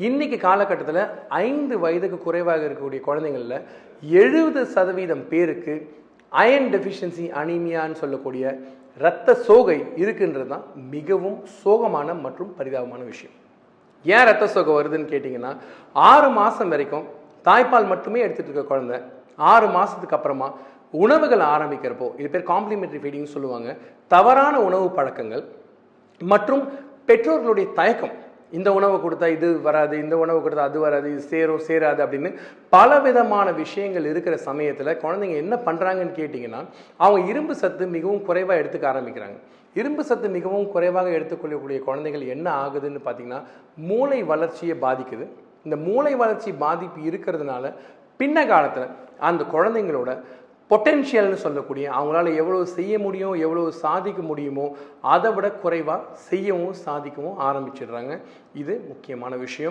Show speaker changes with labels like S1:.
S1: இன்னைக்கு காலகட்டத்தில் ஐந்து வயதுக்கு குறைவாக இருக்கக்கூடிய குழந்தைங்களில் எழுபது சதவீதம் பேருக்கு அயன் டெஃபிஷியன்சி அனீமியான்னு சொல்லக்கூடிய இரத்த சோகை இருக்குன்றது தான் மிகவும் சோகமான மற்றும் பரிதாபமான விஷயம். ஏன் ரத்த சோகை வருதுன்னு கேட்டிங்கன்னா ஆறு மாதம் வரைக்கும் தாய்ப்பால் மட்டுமே எடுத்துகிட்டு இருக்க குழந்தை ஆறு மாதத்துக்கு அப்புறமா உணவுகள் ஆரம்பிக்கிறப்போ இது பேர் காம்ப்ளிமெண்ட்ரி ஃபீடிங்னு சொல்லுவாங்க தவறான உணவு பழக்கங்கள் மற்றும் பெற்றோர்களுடைய தயக்கம் இந்த உணவை கொடுத்தா இது வராது இந்த உணவு கொடுத்தா அது வராது இது சேரும் சேராது அப்படின்னு பல விதமான விஷயங்கள் இருக்கிற சமயத்தில் குழந்தைங்க என்ன பண்ணுறாங்கன்னு கேட்டிங்கன்னா அவங்க இரும்பு சத்து மிகவும் குறைவாக எடுத்துக்க ஆரம்பிக்கிறாங்க. இரும்பு சத்து மிகவும் குறைவாக எடுத்துக்கொள்ளக்கூடிய குழந்தைகள் என்ன ஆகுதுன்னு பார்த்தீங்கன்னா மூளை வளர்ச்சியை பாதிக்குது. இந்த மூளை வளர்ச்சி பாதிப்பு இருக்கிறதுனால பின்ன காலத்தில் அந்த குழந்தைங்களோட பொட்டென்ஷியல்னு சொல்லக்கூடிய அவங்களால எவ்வளோ செய்ய முடியும் எவ்வளோ சாதிக்க முடியுமோ அதை விட குறைவாக செய்யவும் சாதிக்கவும் ஆரம்பிச்சிடுறாங்க. இது முக்கியமான விஷயம்.